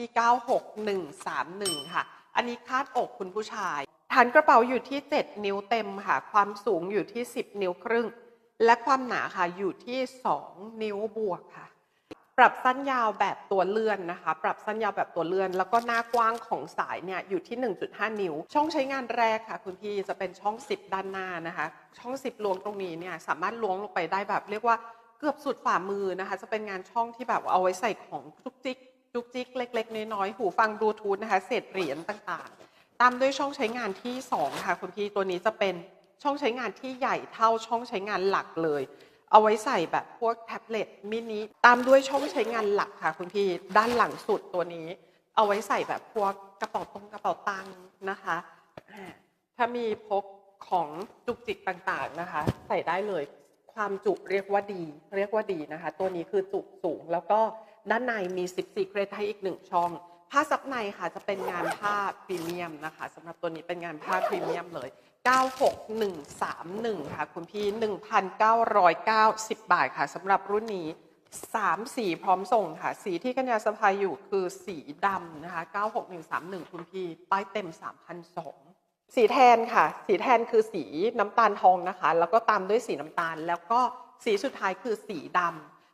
ที่ 96131 ค่ะ อันนี้คาดอกคุณผู้ชาย ฐานกระเป๋าอยู่ที่ 7 นิ้วเต็มค่ะ ความสูงอยู่ที่ 10 นิ้วครึ่ง และความหนาค่ะอยู่ที่ 2 นิ้วบวกค่ะ ปรับสั้นยาวแบบตัวเลื่อนนะคะ ปรับสั้นยาวแบบตัวเลื่อน แล้วก็หน้ากว้างของสายเนี่ยอยู่ที่ 1.5 นิ้ว ช่องใช้งานแรกค่ะ คุณพี่จะเป็นช่อง 10 ด้านหน้านะคะ ช่อง 10ล้วงตรงนี้เนี่ยสามารถล้วงลงไปได้แบบเรียกว่าเกือบสุดฝ่ามือนะคะ จะเป็นงานช่องที่แบบเอาไว้ใส่ของจุกจิก จุกจิกเล็ก ๆ น้อยๆหูฟังบลูทูธนะคะเศษเหรียญต่างๆ ตามด้วยช่องใช้งานที่2ค่ะคุณพี่ตัวนี้จะเป็นช่องใช้งานที่ใหญ่เท่าช่องใช้งานหลักเลย เอาไว้ใส่แบบพวกแท็บเล็ตมินิตามด้วยช่องใช้งานหลักค่ะคุณพี่ด้านหลังสุดตัวนี้ เอาไว้ใส่แบบพวกกระเป๋าตรงกระเป๋าตังค์นะคะ ถ้ามีพกของจุกจิกต่างๆนะคะ ใส่ได้เลย ความจุเรียกว่าดี เรียกว่าดีนะคะ ตัวนี้คือจุสูง แล้วก็ด้านในมีซิปซีเครทให้อีกหนึ่งช่อง ผ้าซับในค่ะจะเป็นงานผ้าพรีเมียมนะคะสำหรับตัวนี้เป็นงานผ้าพรีเมียมเลย 96131 ค่ะ คุณพี่ 1,990 บาทค่ะสำหรับรุ่นนี้ 3 สีพร้อมส่งค่ะ สีที่กัญญาสะพายอยู่คือสีดำนะคะ 96131 คุณพี่ ป้ายเต็ม 3,200 สีแทนค่ะ สีแทนคือสีน้ำตาลทองนะคะ แล้วก็ตามด้วยสีน้ำตาล แล้วก็สีสุดท้ายคือสีดำ